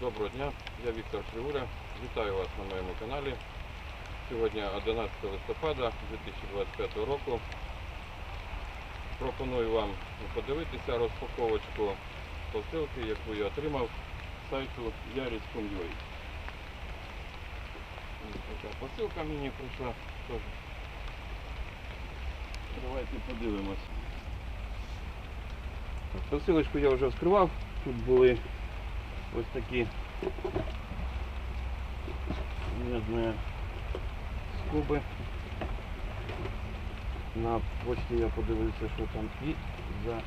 Доброго дня, я Віктор Кривуля. Вітаю вас на моєму каналі. Сьогодні 11 листопада 2025 року. Пропоную вам подивитися розпаковочку посилки, яку я отримав з сайту yaris.com.ua. Така посилка мені прийшла. Тож, Давайте подивимось. Посилочку я вже вскривав. Тут були ось такі медні скоби. На почті я подивився, що там і за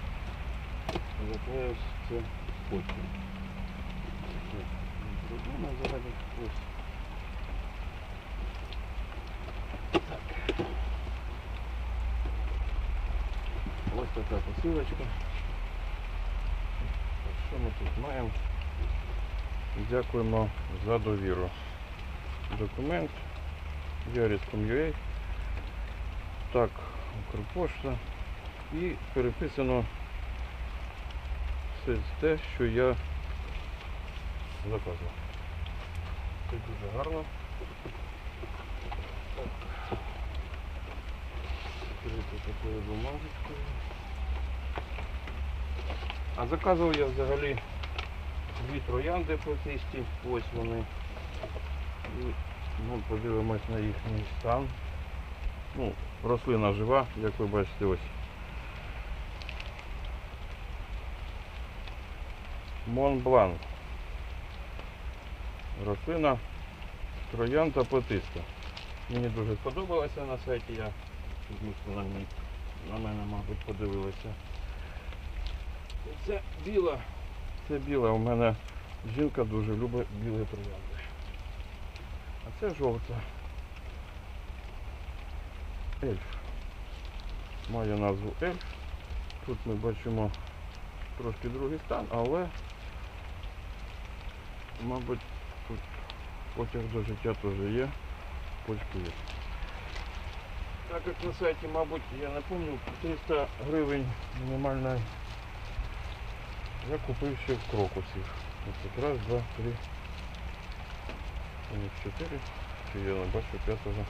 заклеївся це. Ну, взагалі ось. Так. Ось така посилочка. Що ми тут маємо? Дякуємо за довіру. Документ Yaris.com.ua Так, Укрпошта. І переписано все те, що я заказував. Це дуже гарно. Так. Такою бумажечкою. А заказував я взагалі дві троянди плетисті, ось вони. І ну, подивимось на їхній стан. Ну, рослина жива, як ви бачите, ось. Монблан. Рослина троянда плетиста. Мені дуже сподобалося на сайті, я на, мене, мабуть, подивилися. І Це біла. Це біла. У мене жінка дуже любить білі троянди. А це жовта. Ельф. Має назву ельф. Тут ми бачимо трошки другий стан, але мабуть тут потяг до життя теж є. Почки є. Так як на сайті, мабуть, я не пам'ятаю, 300 гривень мінімальна я купив ще в крокусів. Ось раз, два, три. У них чотири. Чи я не бачу п'ятого.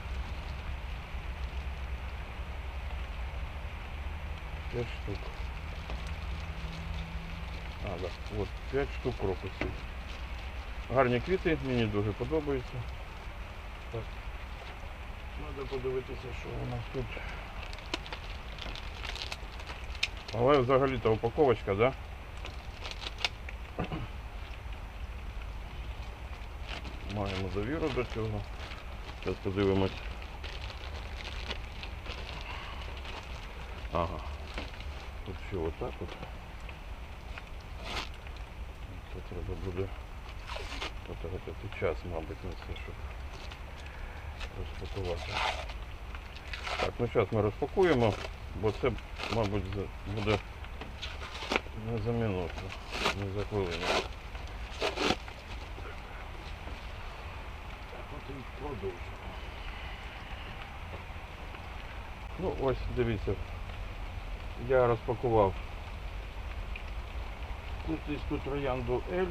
П'ять штук. А, да. От, п'ять штук крокусів. Гарні квіти, мені дуже подобаються. Так. Треба подивитися, що у нас тут. Але взагалі-то упаковочка, да? Маємо довіру до цього. Зараз подивимось. Ага. Тут все отак от. Це треба буде потратити час, мабуть, на це, щоб розпакувати. Так, ну зараз ми розпакуємо, бо це, мабуть, буде не за минуту, не за хвилину. От і продовжимо. Ну ось дивіться. Я розпакував кутисту троянду ельф.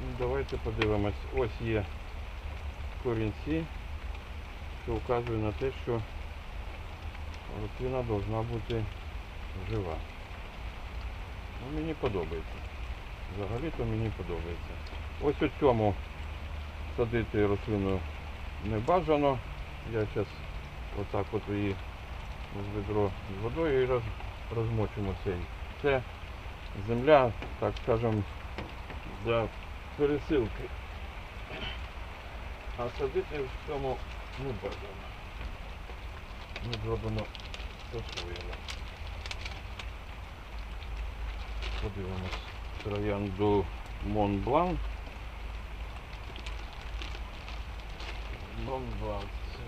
Ну, Давайте подивимось. Ось є корінці, що вказує на те, що рослина повинна бути жива. Ну, мені подобається. Взагалі-то мені подобається. Ось у цьому садити рослину не бажано. Я зараз отак от її в відро з водою і роз, розмочимо цей. Це земля, так скажемо, для пересилки. А садити в цьому не бажано. Ми зробимо по-своєму. Подивимось троянду Монблан. Монблан. Це...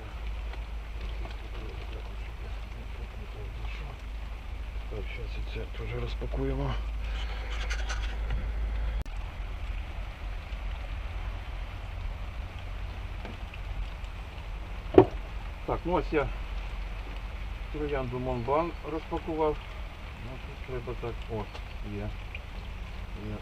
Так, зараз і це теж розпакуємо. Так, ну ось я троянду Монблан розпакував. Ну тут треба так, ось є. є.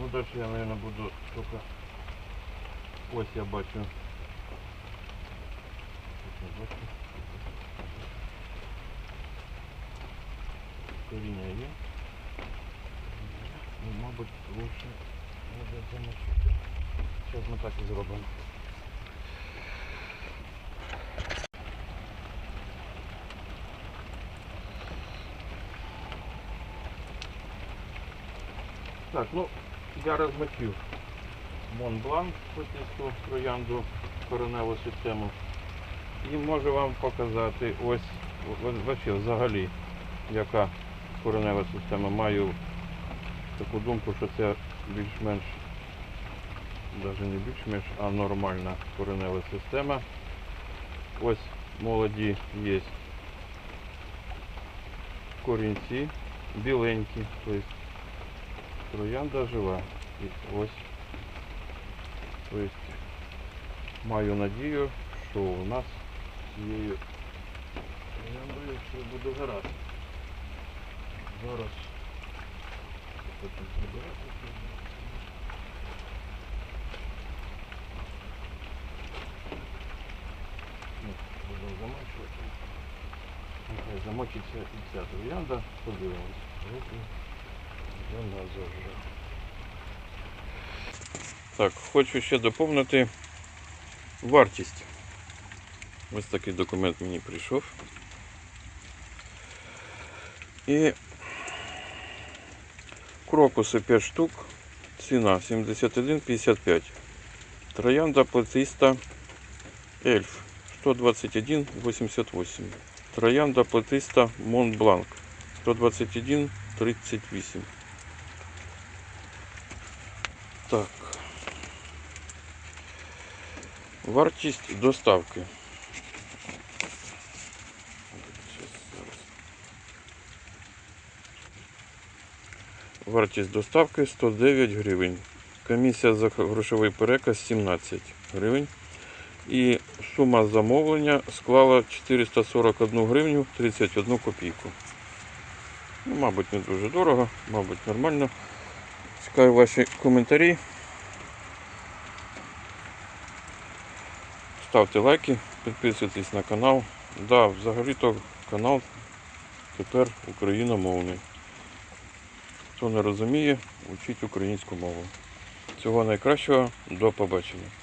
Ну далі я, наверное, буду тільки ось я бачу. Ось я бачу. Коріння є. Ну, мабуть, лучше буде замочити. Зараз ми так і зробимо. Так, ну я розмочив Монблан плетисту троянду кореневу систему. І можу вам показати ось о- вообще взагалі, яка коренева система. Маю таку думку, що це більш-менш, навіть не більш-менш, а нормальна коренева система. Ось молоді є корінці, біленькі, тобто троянда жива. І ось. Тобто маю надію, що у нас з цією трояндою все буде гаразд. Зараз потім прибирати. Ну, Будемо замачувати. Нехай замочиться і ця троянда. Подивимось. Руки. Вона зажила. Так, хочу ще доповнити вартість. Ось такий документ мені прийшов. І крокуси 5 штук, ціна 71,55. Троянда плетиста Ельф 121,88. Троянда плетиста Монбланк 121,38. Так. Вартість доставки. Вартість доставки 109 гривень. Комісія за грошовий переказ 17 гривень. І сума замовлення склала 441 гривню 31 копійку. Ну, мабуть, не дуже дорого, мабуть, нормально. Чекаю ваші коментарі. Ставте лайки, підписуйтесь на канал. Да, взагалі-то канал тепер україномовний. Хто не розуміє, учіть українську мову. Всього найкращого, до побачення.